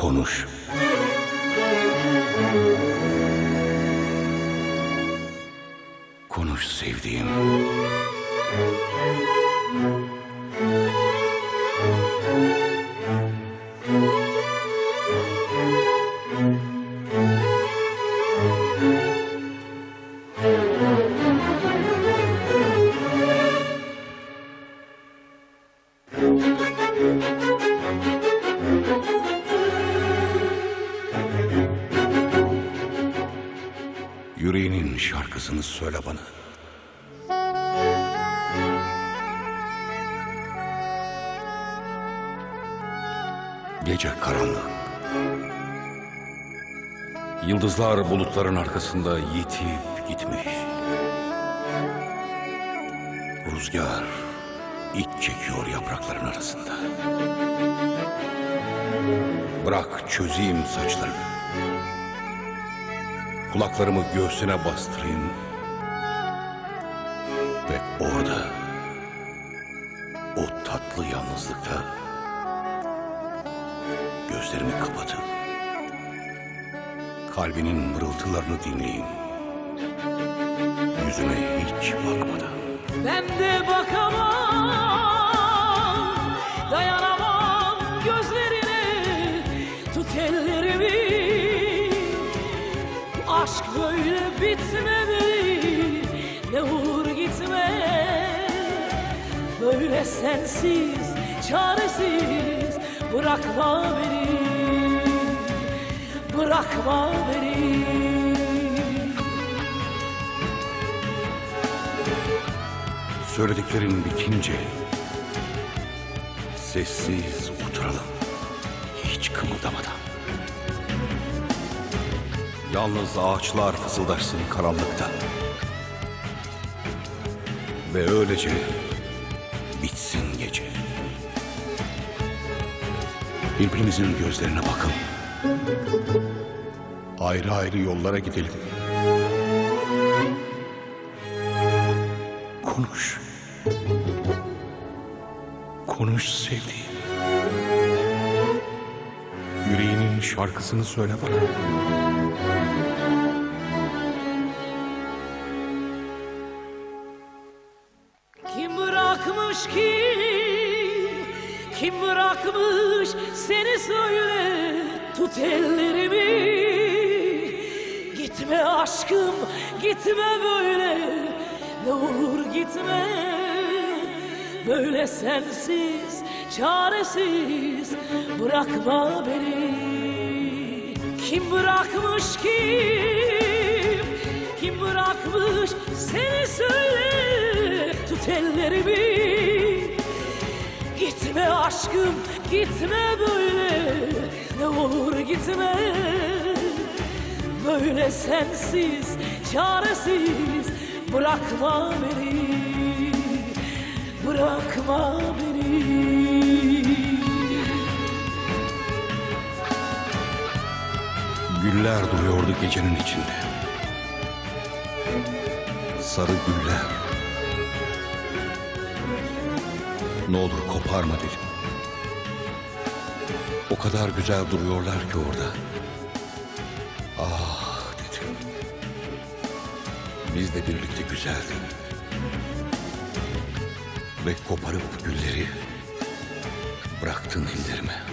Konuş. Konuş sevdiğim. Şarkısını söyle bana. Gece karanlık. Yıldızlar bulutların arkasında yitip gitmiş. Rüzgar iç çekiyor yaprakların arasında. Bırak çözeyim saçlarını. Kulaklarımı göğsüne bastırayım. Ve orada o tatlı yalnızlıkta gözlerimi kapatıp kalbinin mırıltılarını dinleyeyim. Yüzüne hiç bakmadan. Ben de bakamam, dayanamam gözlerine Tut ellerimi, aşk böyle bitmemeli Ne olur gitme, böyle sensiz, çaresiz. Bırakma beni, bırakma beni. Söylediklerin bitince sessiz oturalım. Hiç kımıldamadan. Yalnız ağaçlar fısıldaşsın karanlıkta. Ve öylece bitsin gece. Birbirimizin gözlerine bakalım. Ayrı ayrı yollara gidelim. Konuş. Konuş sevdiğim. Yüreğinin şarkısını söyle bana. Kim bırakmış kim? Kim bırakmış? Seni söyle tut ellerimi. Gitme aşkım gitme böyle. Ne olur gitme. Böyle sensiz çaresiz bırakma beni. Kim bırakmış kim? Kim bırakmış? Seni söyle tut ellerimi. Gitme aşkım gitme böyle. Ne olur gitme. Böyle sensiz çaresiz bırakma beni. Bırakma beni Güller duruyordu gecenin içinde. Sarı güller. Ne olur koparma dedim. O kadar güzel duruyorlar ki orada. Ah dedim. Biz de birlikte güzeldik. Ve koparıp gülleri bıraktın ellerime.